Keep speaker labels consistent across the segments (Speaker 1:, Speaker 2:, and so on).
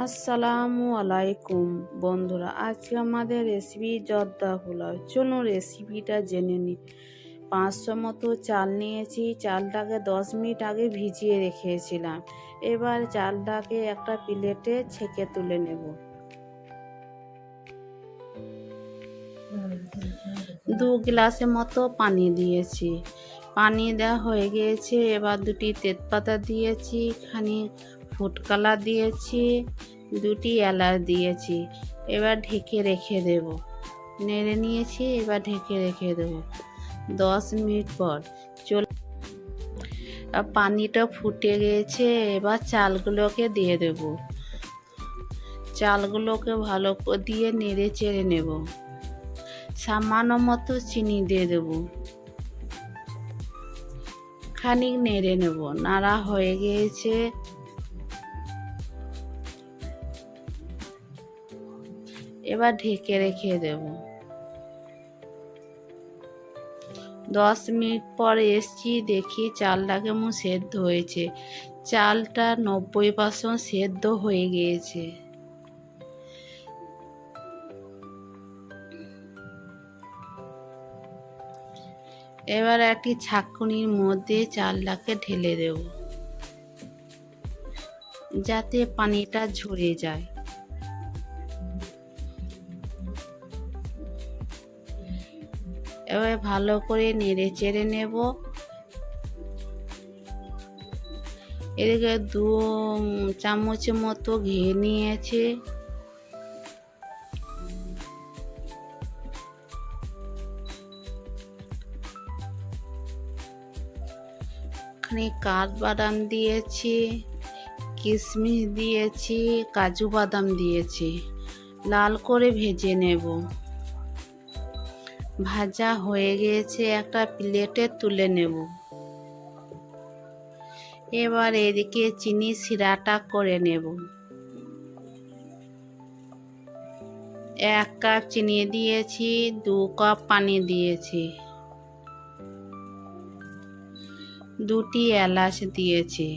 Speaker 1: আসসালামু আলাইকুম। বন্ধুরা, আজকে আমাদের রেসিপি জর্দা পোলাও। চলুন রেসিপিটা জেনে নিই। পাঁচশো মতো চাল নিয়েছি। চালটাকে দশ মিনিট আগে ভিজিয়ে রেখেছিলাম। এবার চালটাকে একটা প্লেটে ছেঁকে তুলে নেব। দু গ্লাসের মতো পানি দিয়েছি। পানি দেওয়া হয়ে গিয়েছে। এবার দুটি তেজপাতা দিয়েছি খানি ফুড কালার দিয়েছি, দুটি এলাচ দিয়েছি। এবার ঢেকে রেখে দেব। নেড়ে নিয়েছি, এবার ঢেকে রেখে দেব। দশ মিনিট পর চল পানিটা ফুটে গিয়েছে, এবার চালগুলোকে দিয়ে দেব। চালগুলোকে ভালো দিয়ে নেড়ে চেড়ে নেব। সামান্য মতো চিনি দিয়ে দেব। খানিক নেড়ে নেব। নাড়া হয়ে গিয়েছে। এবার ঢেকে রেখে দেব। দশ মিনিট পর এসছি, দেখি চালটা কেমন সেদ্ধ হয়েছে। চালটা নব্বই পার্সেন্ট সেদ্ধ হয়ে গিয়েছে। এবার একটি ছাঁকুনির মধ্যে চালটাকে ঢেলে দেব। যাতে পানিটা ঝরে যায়। এবার ভালো করে নেড়ে চেড়ে নেব। এদিকে দু চামচের মতো ঘি নিয়েছে। এখানে কাঠবাদাম দিয়েছি কিশমিশ দিয়েছি, কাজু বাদাম দিয়েছি। লাল করে ভেজে নেব। ভাজা হয়ে গিয়েছে, একটা প্লেটে তুলে নেব। এবার এদিকে চিনি সিরাটা করে নেব। এক কাপ চিনি দিয়েছি, দু কাপ পানি দিয়েছি। দুটি এলাচ দিয়েছি।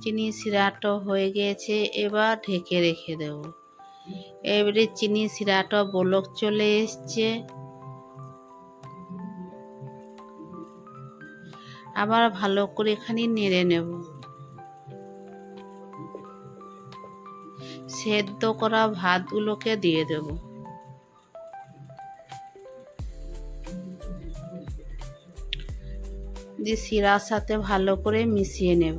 Speaker 1: চিনি শিরাটা হয়ে গেছে, এবার ঢেকে রেখে দেব। এবারে চিনি শিরাটা বলক চলে এসছে। আবার ভালো করে এখানে নেড়ে নেব। সেদ্ধ করা ভাতগুলোকে দিয়ে দেব। দিয়ে শিরার সাথে ভালো করে মিশিয়ে নেব।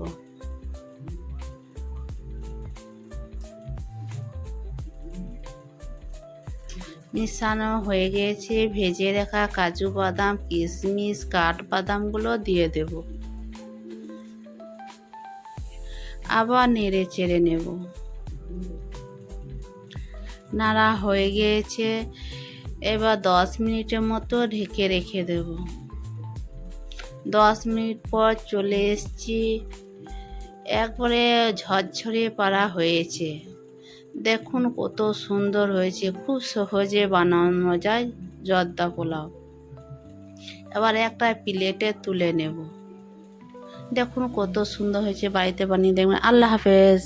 Speaker 1: মিশানো হয়ে গিয়েছে, ভেজে রাখা কাজু বাদাম, কিশমিশ, কাঠবাদামগুলো দিয়ে দেব। আবার নেড়ে চেড়ে নেব। নাড়া হয়ে গিয়েছে, এবার দশ মিনিটের মতো ঢেকে রেখে দেব। দশ মিনিট পর চলে এসছি। একবারে ঝরঝরে পাড়া হয়েছে। দেখুন কত সুন্দর হয়েছে, খুব সহজে বানানো যায় জর্দা পোলাও। এবার একটা প্লেটে তুলে নেব। দেখুন কত সুন্দর হয়েছে বাড়িতে বানিয়ে দেখবেন। আল্লাহ হাফেজ।